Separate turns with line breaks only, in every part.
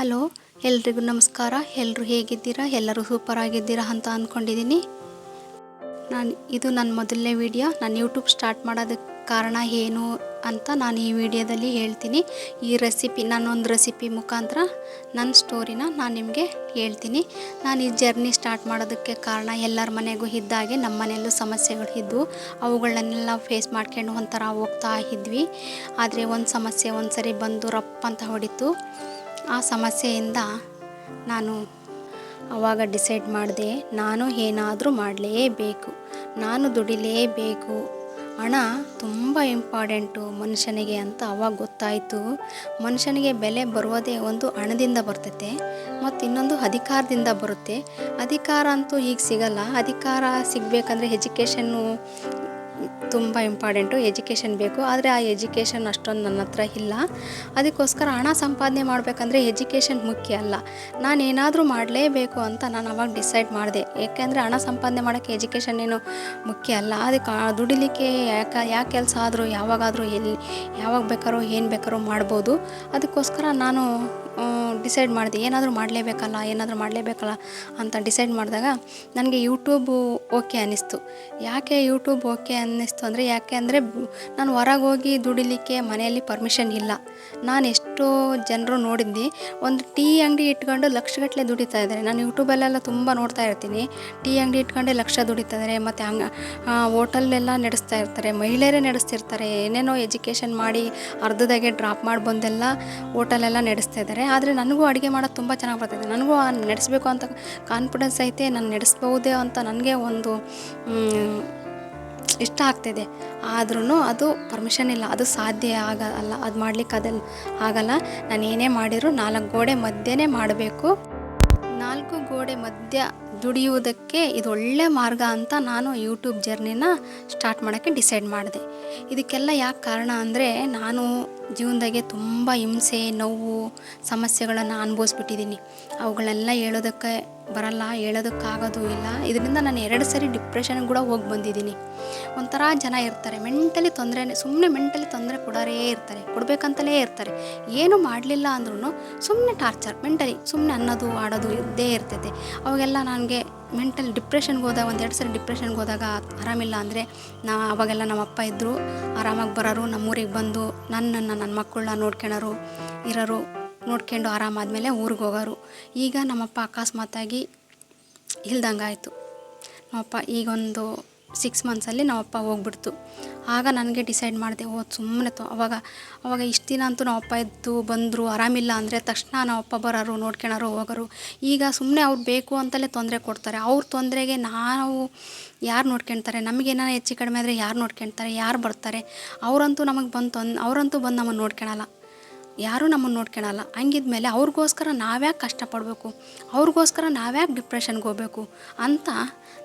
Hello, ಎಲ್ರಿಗೂ ನಮಸ್ಕಾರ. ಎಲ್ಲರೂ ಹೇಗಿದ್ದೀರಾ? ಎಲ್ಲರೂ ಸೂಪರ್ ಆಗಿದ್ದೀರಾ ಅಂತ ಅಂದ್ಕೊಂಡಿದ್ದೀನಿ ನಾನು, ಇದು ನನ್ನ ಮೊದಲನೇ ವಿಡಿಯೋ. ನಾನು ಯೂಟ್ಯೂಬ್ ಸ್ಟಾರ್ಟ್ ಮಾಡೋದಕ್ಕೆ ಕಾರಣ ಏನು ಅಂತ ನಾನು ಈ ವಿಡಿಯೋದಲ್ಲಿ ಹೇಳ್ತೀನಿ. ಈ ರೆಸಿಪಿ, ನಾನೊಂದು ರೆಸಿಪಿ ಮುಖಾಂತರ ನನ್ನ ಸ್ಟೋರಿನ ನಾನು ನಿಮಗೆ ಹೇಳ್ತೀನಿ. ನಾನು ಈ ಜರ್ನಿ ಸ್ಟಾರ್ಟ್ ಮಾಡೋದಕ್ಕೆ ಕಾರಣ ಎಲ್ಲರ ಮನೆಗೂ ಇದ್ದಾಗೆ ನಮ್ಮ ಮನೆಯಲ್ಲೂ ಸಮಸ್ಯೆಗಳು ಇದ್ದವು ಅವುಗಳನ್ನೆಲ್ಲ ಫೇಸ್ ಮಾಡ್ಕೊಂಡು ಒಂಥರ ಹೋಗ್ತಾ ಇದ್ವಿ. ಆದರೆ ಒಂದು ಸಮಸ್ಯೆ ಒಂದು ಸರಿ ಬಂದು ರಪ್ಪ ಅಂತ ಹೊಡಿತು. ಆ ಸಮಸ್ಯೆಯಿಂದ ನಾನು ಆವಾಗ ಡಿಸೈಡ್ ಮಾಡಿದೆ, ನಾನು ಏನಾದರೂ ಮಾಡಲೇಬೇಕು, ನಾನು ದುಡಿಲೇಬೇಕು. ಹಣ ತುಂಬ ಇಂಪಾರ್ಟೆಂಟು ಮನುಷ್ಯನಿಗೆ ಅಂತ ಅವಾಗ ಗೊತ್ತಾಯಿತು. ಮನುಷ್ಯನಿಗೆ ಬೆಲೆ ಬರುವುದೇ ಒಂದು ಹಣದಿಂದ ಬರ್ತೈತೆ, ಮತ್ತು ಇನ್ನೊಂದು ಅಧಿಕಾರದಿಂದ ಬರುತ್ತೆ. ಅಧಿಕಾರ ಅಂತೂ ಈಗ ಸಿಗಲ್ಲ. ಅಧಿಕಾರ ಸಿಗಬೇಕಂದ್ರೆ ಎಜುಕೇಷನ್ನು ತುಂಬ ಇಂಪಾರ್ಟೆಂಟು ಎಜುಕೇಷನ್ ಬೇಕು. ಆದರೆ ಆ ಎಜುಕೇಷನ್ ಅಷ್ಟೊಂದು ನನ್ನ ಹತ್ರ ಇಲ್ಲ. ಅದಕ್ಕೋಸ್ಕರ ಹಣ ಸಂಪಾದನೆ ಮಾಡಬೇಕಂದ್ರೆ ಎಜುಕೇಷನ್ ಮುಖ್ಯ ಅಲ್ಲ. ನಾನು ಏನಾದರೂ ಮಾಡಲೇಬೇಕು ಅಂತ ನಾನು ಅವಾಗ ಡಿಸೈಡ್ ಮಾಡಿದೆ. ಏಕೆಂದರೆ ಹಣ ಸಂಪಾದನೆ ಮಾಡೋಕ್ಕೆ ಎಜುಕೇಷನ್ ಏನು ಮುಖ್ಯ ಅಲ್ಲ. ಅದಕ್ಕೆ ದುಡಿಲಿಕ್ಕೆ ಯಾಕೆ ಯಾಕೆ ಕೆಲಸ ಆದರೂ, ಯಾವಾಗಾದರೂ ಎಲ್ಲಿ, ಯಾವಾಗ ಬೇಕಾರೋ ಏನು ಬೇಕಾದ್ರೂ ಮಾಡ್ಬೋದು. ಅದಕ್ಕೋಸ್ಕರ ನಾನು ಡಿಸೈಡ್ ಮಾಡಿದೆ, ಏನಾದರೂ ಮಾಡಲೇಬೇಕಲ್ಲ ಏನಾದರೂ ಮಾಡಲೇಬೇಕಲ್ಲ ಅಂತ ಡಿಸೈಡ್ ಮಾಡಿದಾಗ ನನಗೆ ಯೂಟ್ಯೂಬು ಓಕೆ ಅನ್ನಿಸ್ತು. ಯಾಕೆ ಯೂಟ್ಯೂಬ್ ಓಕೆ ಅನ್ನಿಸ್ತು ಅಂದರೆ, ಯಾಕೆ ಅಂದರೆ ನಾನು ಹೊರಗೆ ಹೋಗಿ ದುಡಿಲಿಕ್ಕೆ ಮನೆಯಲ್ಲಿ ಪರ್ಮಿಷನ್ ಇಲ್ಲ. ನಾನು ಎಷ್ಟೋ ಜನರು ನೋಡಿದ್ದೆ ಒಂದು ಟೀ ಅಂಗಡಿ ಇಟ್ಕೊಂಡು ಲಕ್ಷಗಟ್ಟಲೆ ದುಡಿತಾ ಇದ್ದಾರೆ. ನಾನು ಯೂಟ್ಯೂಬಲ್ಲೆಲ್ಲ ತುಂಬ ನೋಡ್ತಾ ಇರ್ತೀನಿ. ಟೀ ಅಂಗಡಿ ಇಟ್ಕೊಂಡೆ ಲಕ್ಷ ದುಡಿತಾ ಇದ್ದಾರೆ ಮತ್ತು ಹಂಗೆ ಹೋಟೆಲ್ಲೆಲ್ಲ ನಡೆಸ್ತಾ ಇರ್ತಾರೆ, ಮಹಿಳೆಯರೇ ನಡೆಸ್ತಿರ್ತಾರೆ, ಏನೇನೋ ಎಜುಕೇಷನ್ ಮಾಡಿ ಅರ್ಧದಾಗೆ ಡ್ರಾಪ್ ಮಾಡಿ ಬಂದೆಲ್ಲ ಹೋಟೆಲೆಲ್ಲ ನಡೆಸ್ತಾ ಇದ್ದಾರೆ. ಆದರೆ ನನಗೂ ಅಡುಗೆ ಮಾಡೋದು ತುಂಬ ಚೆನ್ನಾಗಿ ಬರ್ತಿದೆ. ನನಗೂ ನಡೆಸಬೇಕು ಅಂತ ಕಾನ್ಫಿಡೆನ್ಸ್ ಐತೆ, ನಾನು ನಡೆಸ್ಬಹುದೇ ಅಂತ ನನಗೆ ಒಂದು ಇಷ್ಟ ಆಗ್ತಿದೆ. ಆದ್ರೂ ಅದು ಪರ್ಮಿಷನ್ ಇಲ್ಲ, ಅದು ಸಾಧ್ಯ ಆಗಲ್ಲ ಅದು ಮಾಡ್ಲಿಕ್ಕೆ ಅದಲ್ಲ ಆಗಲ್ಲ. ನಾನು ಏನೇ ಮಾಡಿದ್ರು ನಾಲ್ಕು ಗೋಡೆ ಮಧ್ಯೆನೇ ಮಾಡಬೇಕು. ನಾಲ್ಕು ಗೋಡೆ ಮಧ್ಯ ದುಡಿಯುವುದಕ್ಕೆ ಇದು ಒಳ್ಳೆ ಮಾರ್ಗ ಅಂತ ನಾನು ಯೂಟ್ಯೂಬ್ ಜರ್ನಿನ ಸ್ಟಾರ್ಟ್ ಮಾಡೋಕ್ಕೆ ಡಿಸೈಡ್ ಮಾಡಿದೆ. ಇದಕ್ಕೆಲ್ಲ ಯಾಕೆ ಕಾರಣ ಅಂದರೆ ನಾನು ಜೀವನದಾಗೆ ತುಂಬ ಹಿಂಸೆ, ನೋವು, ಸಮಸ್ಯೆಗಳನ್ನು ಅನುಭವಿಸ್ಬಿಟ್ಟಿದ್ದೀನಿ. ಅವುಗಳೆಲ್ಲ ಹೇಳೋದಕ್ಕೆ ಬರಲ್ಲ, ಹೇಳೋದಕ್ಕಾಗೋದು ಇಲ್ಲ. ಇದರಿಂದ ನಾನು ಎರಡು ಸರಿ ಡಿಪ್ರೆಷನ್ ಕೂಡ ಹೋಗಿ ಬಂದಿದ್ದೀನಿ. ಒಂಥರ ಜನ ಇರ್ತಾರೆ. ಮೆಂಟಲಿ ತೊಂದರೆ ಸುಮ್ಮನೆ ಮೆಂಟಲಿ ತೊಂದರೆ ಕೊಡೋರೇ ಇರ್ತಾರೆ, ಕೊಡಬೇಕಂತಲೇ ಇರ್ತಾರೆ. ಏನು ಮಾಡಲಿಲ್ಲ ಅಂದ್ರೂ ಸುಮ್ಮನೆ ಟಾರ್ಚರ್ ಮೆಂಟಲಿ ಸುಮ್ಮನೆ ಅನ್ನೋದು, ಆಡೋದು ಇದ್ದೇ ಇರ್ತೈತೆ. ಅವಾಗೆಲ್ಲ ನನಗೆ ಮೆಂಟಲ್ ಡಿಪ್ರೆಷನ್ಗೆ ಹೋದಾಗ ಒಂದು ಎರಡು ಸರಿ ಡಿಪ್ರೆಷನ್ಗೆ ಹೋದಾಗ ಆರಾಮಿಲ್ಲ ಅಂದರೆ ನಾ ಅವಾಗೆಲ್ಲ ನಮ್ಮ ಅಪ್ಪ ಇದ್ದರು ಆರಾಮಾಗಿ ಬರೋರು, ನಮ್ಮೂರಿಗೆ ಬಂದು ನನ್ನನ್ನು ನನ್ನ ಮಕ್ಕಳನ್ನ ನೋಡ್ಕೊಳೋರು ಇರೋರು ನೋಡ್ಕೊಂಡು ಆರಾಮಾದಮೇಲೆ ಊರಿಗೆ ಹೋಗೋರು. ಈಗ ನಮ್ಮಪ್ಪ ಅಕಸ್ಮಾತಾಗಿ ಇಲ್ದಂಗಾಯಿತು. ನಮ್ಮಪ್ಪ ಈಗೊಂದು ಸಿಕ್ಸ್ ಮಂತ್ಸಲ್ಲಿ ನಮ್ಮಪ್ಪ ಹೋಗ್ಬಿಡ್ತು. ಆಗ ನನಗೆ ಡಿಸೈಡ್ ಮಾಡಿದೆ, ಓ ಸುಮ್ಮನೆ ತೊ, ಅವಾಗ ಅವಾಗ ಇಷ್ಟು ದಿನ ಅಂತೂ ನಮ್ಮಪ್ಪ ಇದ್ದು ಬಂದರು, ಆರಾಮಿಲ್ಲ ಅಂದರೆ ತಕ್ಷಣ ನಮ್ಮಪ್ಪ ಬರೋರು, ನೋಡ್ಕೊಳೋರು, ಹೋಗೋರು. ಈಗ ಸುಮ್ಮನೆ ಅವ್ರು ಬೇಕು ಅಂತಲೇ ತೊಂದರೆ ಕೊಡ್ತಾರೆ. ಅವ್ರ ತೊಂದರೆಗೆ ನಾವು ಯಾರು ನೋಡ್ಕೊಳ್ತಾರೆ? ನಮಗೇನಾರು ಹೆಚ್ಚು ಕಡಿಮೆ ಆದರೆ ಯಾರು ನೋಡ್ಕೊಳ್ತಾರೆ? ಯಾರು ಬರ್ತಾರೆ? ಅವರಂತೂ ನಮಗೆ ಬಂದು ತೊಂದ್ ಅವರಂತೂ ಬಂದು ನಮ್ಮನ್ನು ನೋಡ್ಕೊಳಲ್ಲ. ಯಾರೂ ನಮ್ಮನ್ನು ನೋಡ್ಕೊಳಲ್ಲ. ಹಂಗಿದ್ಮೇಲೆ ಅವ್ರಿಗೋಸ್ಕರ ನಾವ್ಯಾಕೆ ಕಷ್ಟಪಡಬೇಕು? ಅವ್ರಿಗೋಸ್ಕರ ನಾವ್ಯಾಕೆ ಡಿಪ್ರೆಷನ್ಗೆ ಹೋಗಬೇಕು? ಅಂತ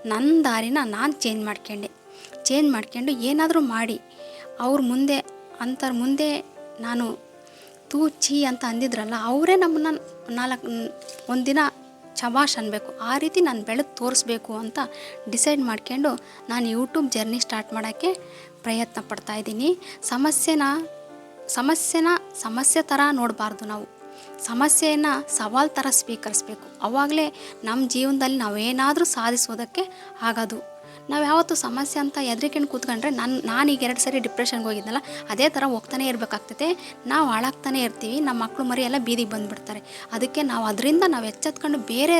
ನನ್ನ ದಾರಿನ ನಾನು ಚೇಂಜ್ ಮಾಡ್ಕೊಂಡೆ. ಚೇಂಜ್ ಮಾಡ್ಕೊಂಡು ಏನಾದರೂ ಮಾಡಿ. ಅವ್ರ ಮುಂದೆ ಅಂತರ ಮುಂದೆ ನಾನು ತೂ ಚೀ ಅಂತ ಅಂದಿದ್ರಲ್ಲ, ಅವರೇ ನಮ್ಮನ್ನ ನಾಲ್ಕು, ಒಂದಿನ ಶಬಾಷ್ ಅನ್ನಬೇಕು ಆ ರೀತಿ ನಾನು ಬೆಳೆದು ತೋರಿಸ್ಬೇಕು ಅಂತ ಡಿಸೈಡ್ ಮಾಡ್ಕೊಂಡು ನಾನು ಯೂಟ್ಯೂಬ್ ಜರ್ನಿ ಸ್ಟಾರ್ಟ್ ಮಾಡೋಕ್ಕೆ ಪ್ರಯತ್ನ ಪಡ್ತಾ ಇದ್ದೀನಿ. ಸಮಸ್ಯೆನ ಸಮಸ್ಯೆನ ಸಮಸ್ಯೆ ಥರ ನೋಡಬಾರ್ದು ನಾವು. ಸಮಸ್ಯೆಯನ್ನು ಸವಾಲು ಥರ ಸ್ವೀಕರಿಸ್ಬೇಕು. ಆವಾಗಲೇ ನಮ್ಮ ಜೀವನದಲ್ಲಿ ನಾವೇನಾದರೂ ಸಾಧಿಸೋದಕ್ಕೆ ಆಗೋದು. ನಾವು ಯಾವತ್ತು ಸಮಸ್ಯೆ ಅಂತ ಎದ್ರಿಕೊಂಡು ಕೂತ್ಕೊಂಡ್ರೆ ನಾನು ನಾನೀಗ ಎರಡು ಸರಿ ಡಿಪ್ರೆಷನ್ಗೆ ಹೋಗಿದ್ನಲ್ಲ, ಅದೇ ಥರ ಹೋಗ್ತಾನೆ ಇರಬೇಕಾಗ್ತೈತೆ. ನಾವು ಹಾಳಾಗ್ತಾನೆ ಇರ್ತೀವಿ ನಮ್ಮ ಮಕ್ಕಳು ಮರಿ ಎಲ್ಲ ಬೀದಿಗೆ ಬಂದುಬಿಡ್ತಾರೆ. ಅದಕ್ಕೆ ನಾವು ಅದರಿಂದ ನಾವು ಎಚ್ಚೆತ್ಕೊಂಡು ಬೇರೆ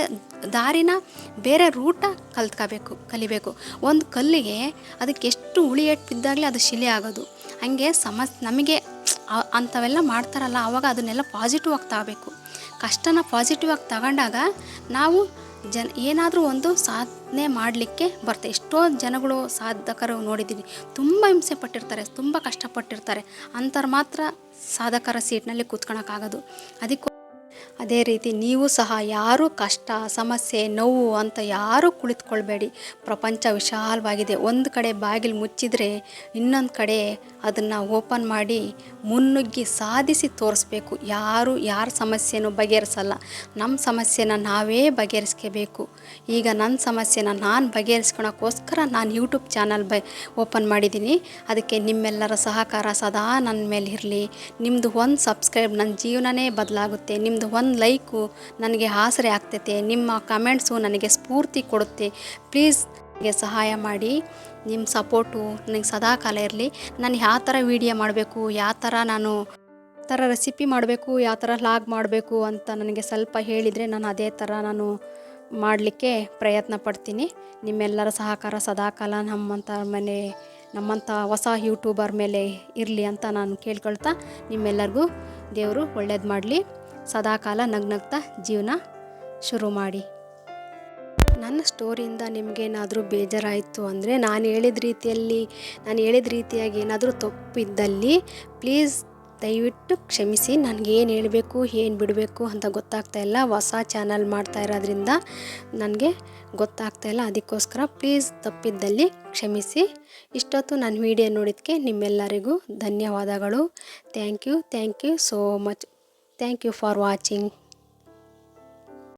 ದಾರಿನ, ಬೇರೆ ರೂಟ ಕಲ್ತ್ಕೋಬೇಕು, ಕಲಿಬೇಕು. ಒಂದು ಕಲ್ಲಿಗೆ ಅದಕ್ಕೆ ಎಷ್ಟು ಉಳಿ ಎಟ್ಟು ಬಿದ್ದಾಗಲೇ ಅದು ಶಿಲೆ ಆಗೋದು. ಹಾಗೆ ಸಮಸ್, ನಮಗೆ ಅಂಥವೆಲ್ಲ ಮಾಡ್ತಾರಲ್ಲ ಆವಾಗ ಅದನ್ನೆಲ್ಲ ಪಾಸಿಟಿವ್ ಆಗಿ ತಗೋಬೇಕು. ಕಷ್ಟನ ಪಾಸಿಟಿವ್ ಆಗಿ ತಗೊಂಡಾಗ ನಾವು ಜನ ಏನಾದರೂ ಒಂದು ಸಾಧನೆ ಮಾಡಲಿಕ್ಕೆ ಬರುತ್ತೆ. ಎಷ್ಟೋ ಜನಗಳು ಸಾಧಕರು ನೋಡಿದ್ದೀವಿ ತುಂಬ ಹಿಂಸೆ ಪಟ್ಟಿರ್ತಾರೆ, ತುಂಬ ಕಷ್ಟಪಟ್ಟಿರ್ತಾರೆ. ಅಂಥವ್ರು ಮಾತ್ರ ಸಾಧಕರ ಸೀಟ್ನಲ್ಲಿ ಕೂತ್ಕೊಳಕ್ಕಾಗೋದು. ಅದಕ್ಕೆ ಅದೇ ರೀತಿ ನೀವು ಸಹ ಯಾರೂ ಕಷ್ಟ, ಸಮಸ್ಯೆ, ನೋವು ಅಂತ ಯಾರೂ ಕುಳಿತುಕೊಳ್ಬೇಡಿ. ಪ್ರಪಂಚ ವಿಶಾಲವಾಗಿದೆ. ಒಂದು ಕಡೆ ಬಾಗಿಲು ಮುಚ್ಚಿದರೆ ಇನ್ನೊಂದು ಕಡೆ ಅದನ್ನು ಓಪನ್ ಮಾಡಿ ಮುನ್ನುಗ್ಗಿ ಸಾಧಿಸಿ ತೋರಿಸ್ಬೇಕು. ಯಾರು ಯಾರ ಸಮಸ್ಯೆನೂ ಬಗೆಹರಿಸಲ್ಲ. ನಮ್ಮ ಸಮಸ್ಯೆನ ನಾವೇ ಬಗೆಹರಿಸ್ಕೋಬೇಕು. ಈಗ ನನ್ನ ಸಮಸ್ಯೆನ ನಾನು ಬಗೆಹರಿಸ್ಕೊಳಕ್ಕೋಸ್ಕರ ನಾನು ಯೂಟ್ಯೂಬ್ ಚಾನಲ್ ಬ, ಓಪನ್ ಮಾಡಿದ್ದೀನಿ. ಅದಕ್ಕೆ ನಿಮ್ಮೆಲ್ಲರ ಸಹಕಾರ ಸದಾ ನನ್ನ ಮೇಲೆ ಇರಲಿ. ನಿಮ್ಮದು ಒಂದು ಸಬ್ಸ್ಕ್ರೈಬ್ ನನ್ನ ಜೀವನನೇ ಬದಲಾಗುತ್ತೆ. ನಿಮ್ಮದು ಒಂದು ಲೈಕು ನನಗೆ ಆಸರೆ ಆಗ್ತೈತೆ. ನಿಮ್ಮ ಕಮೆಂಟ್ಸು ನನಗೆ ಸ್ಫೂರ್ತಿ ಕೊಡುತ್ತೆ. ಪ್ಲೀಸ್ ಸಹಾಯ ಮಾಡಿ ನಿಮ್ಮ ಸಪೋರ್ಟು ನನಗೆ ಸದಾ ಕಾಲ ಇರಲಿ. ನಾನು ಯಾವ ಥರ ವೀಡಿಯೋ ಮಾಡಬೇಕು, ಯಾವ ಥರ ನಾನು ಥರ ರೆಸಿಪಿ ಮಾಡಬೇಕು, ಯಾವ ಥರ ಲಾಗ್ ಮಾಡಬೇಕು ಅಂತ ನನಗೆ ಸ್ವಲ್ಪ ಹೇಳಿದರೆ ನಾನು ಅದೇ ಥರ ನಾನು ಮಾಡಲಿಕ್ಕೆ ಪ್ರಯತ್ನ ಪಡ್ತೀನಿ. ನಿಮ್ಮೆಲ್ಲರ ಸಹಕಾರ ಸದಾಕಾಲ ನಮ್ಮಂಥ ಮನೆ ನಮ್ಮಂಥ ಹೊಸ ಯೂಟ್ಯೂಬರ್ ಮೇಲೆ ಇರಲಿ ಅಂತ ನಾನು ಕೇಳ್ಕೊಳ್ತಾ, ನಿಮ್ಮೆಲ್ಲರಿಗೂ ದೇವರು ಒಳ್ಳೇದು ಮಾಡಲಿ. ಸದಾಕಾಲ ನಗ್ನಗ್ತಾ ಜೀವನ ಶುರು ಮಾಡಿ. ನನ್ನ ಸ್ಟೋರಿಯಿಂದ ನಿಮಗೇನಾದರೂ ಬೇಜಾರಾಯಿತು ಅಂದರೆ ನಾನು ಹೇಳಿದ ರೀತಿಯಲ್ಲಿ, ನಾನು ಹೇಳಿದ ರೀತಿಯಾಗಿ ಏನಾದರೂ ತಪ್ಪಿದ್ದಲ್ಲಿ ಪ್ಲೀಸ್ ದಯವಿಟ್ಟು ಕ್ಷಮಿಸಿ. ನನಗೇನು ಹೇಳಬೇಕು, ಏನು ಬಿಡಬೇಕು ಅಂತ ಗೊತ್ತಾಗ್ತಾ ಇಲ್ಲ. ಹೊಸ ಚಾನಲ್ ಮಾಡ್ತಾ ಇರೋದ್ರಿಂದ ನನಗೆ ಗೊತ್ತಾಗ್ತಾ ಇಲ್ಲ. ಅದಕ್ಕೋಸ್ಕರ ಪ್ಲೀಸ್ ತಪ್ಪಿದ್ದಲ್ಲಿ ಕ್ಷಮಿಸಿ. ಇಷ್ಟೊತ್ತು ನನ್ನ ವಿಡಿಯೋ ನೋಡಿದ್ದಕ್ಕೆ ನಿಮ್ಮೆಲ್ಲರಿಗೂ ಧನ್ಯವಾದಗಳು. Thank you thank you so much thank you for watching